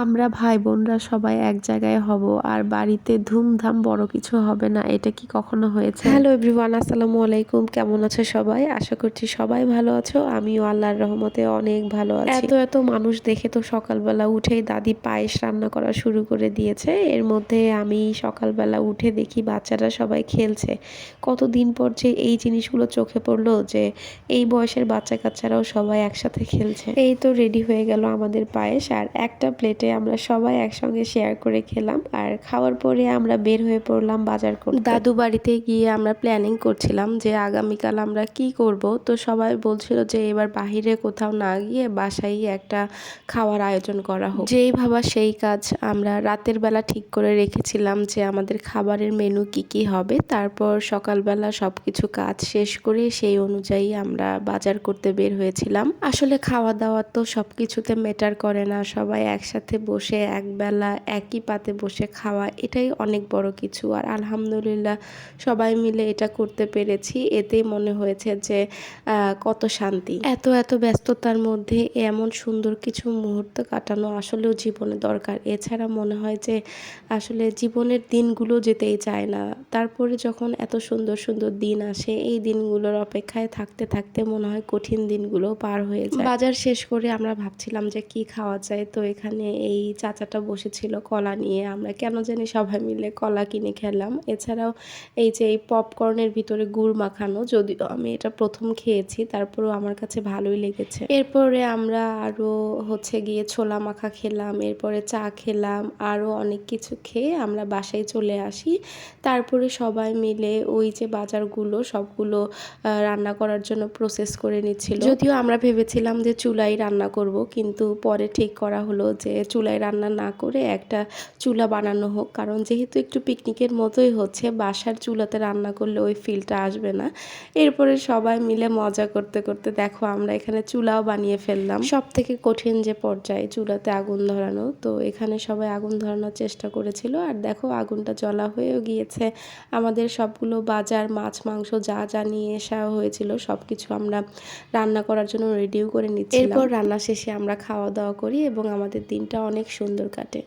আমরা ভাই বোনরা সবাই এক জায়গায় হব আর বাড়িতে ধুমধাম বড় কিছু হবে না এটা কি কখনো হয়েছে? হ্যালো এভরিওয়ান আসসালামু আলাইকুম। কেমন আছো সবাই? আশা করছি সবাই ভালো আছো। আমিও আল্লাহর রহমতে অনেক ভালো আছি। এত এত মানুষ দেখে তো সকালবেলা উঠেই দাদি পায়েস রান্না করা শুরু করে দিয়েছে। এর মধ্যে আমি সকালবেলা উঠে দেখি বাচ্চারা সবাই খেলছে। কতদিন পর যে এই জিনিসগুলো চোখে পড়ল যে এই বয়সের বাচ্চা কাচ্চারাও সবাই একসাথে খেলছে। এই তো রেডি হয়ে গেল আমাদের পায়েস আর একটা প্লেটে আমরা সবাই একসঙ্গে শেয়ার করে খেলাম আর খাওয়ার পরে আমরা বের হয়ে পড়লাম বাজার করতে। দাদু বাড়িতে গিয়ে আমরা প্ল্যানিং করছিলাম যে আগামীকাল আমরা কি করব। তো সবাই বলছিল যে এবার বাহিরে কোথাও না গিয়ে বাসায় একটা খাওয়ার আয়োজন করা হোক। যেই ভাবা সেই কাজ আমরা রাতের বেলা ঠিক করে রেখেছিলাম যে আমাদের খাবারের মেনু কি কি হবে। তারপর সকালবেলা সব কিছু কাজ শেষ করে সেই অনুযায়ী আমরা বাজার করতে বের হয়েছিলাম। আসলে খাওয়া দাওয়া তো সব কিছুতে ম্যাটার করে না, সবাই একসাথে বসে একবেলা একই পাতে বসে খাওয়া, এটাই অনেক বড় কিছু। আর আলহামদুলিল্লাহ সবাই মিলে এটা করতে পেরেছি। এতেই মনে হয়েছে যে কত শান্তি। এত এত ব্যস্ততার মধ্যে এমন সুন্দর কিছু মুহূর্ত কাটানো আসলেও জীবনে দরকার। এছাড়া মনে হয় যে, আসলে জীবনের দিনগুলো যেতেই চায় না। তারপরে যখন এত সুন্দর সুন্দর দিন আসে, এই দিনগুলোর অপেক্ষায় থাকতে থাকতে মনে হয় কঠিন দিনগুলো পার হয়ে যায়। বাজার শেষ করে আমরা ভাবছিলাম যে, কি খাওয়া যায়? তো এখানে এই চাচাটা বসেছিল কলা নিয়ে। আমরা কেন জানি সবাই মিলে কলা কিনে খেলাম। এছাড়াও এই যে এই পপকর্নের ভিতরে গুড় মাখানো, যদিও আমি এটা প্রথম খেয়েছি, তারপরেও আমার কাছে ভালোই লেগেছে। এরপরে আমরা আরও হচ্ছে গিয়ে ছোলা মাখা খেলাম, এরপরে চা খেলাম আরও অনেক কিছু খেয়ে আমরা বাসায় চলে আসি। তারপরে সবাই মিলে ওই যে বাজারগুলো, সবগুলো রান্না করার জন্য প্রসেস করে নিচ্ছিল। যদিও আমরা ভেবেছিলাম যে চুলাই রান্না করব, কিন্তু পরে ঠিক করা হলো যে চুলায় রান্না না করে একটা চুলা বানানো হোক। কারণ যেহেতু একটু পিকনিকের মতোই হচ্ছে, বাসার চুলাতে রান্না করলে ওই ফিলটা আসবে না। এরপরে সবাই মিলে মজা করতে করতে দেখো আমরা এখানে চুলাও বানিয়ে ফেললাম। সব থেকে কঠিন যে পর্যায়ে চুলাতে আগুন ধরানো, তো এখানে সবাই আগুন ধরানোর চেষ্টা করেছিল। আর দেখো আগুনটা জ্বলা হয়েও গিয়েছে। আমাদের সবগুলো বাজার, মাছ, মাংস যা যা নিয়ে আসা হয়েছিল সব কিছু আমরা রান্না করার জন্য রেডিও করে নিচ্ছি এরপর রান্না শেষে আমরা খাওয়া দাওয়া করি এবং আমাদের দিনটা অনেক সুন্দর কাটে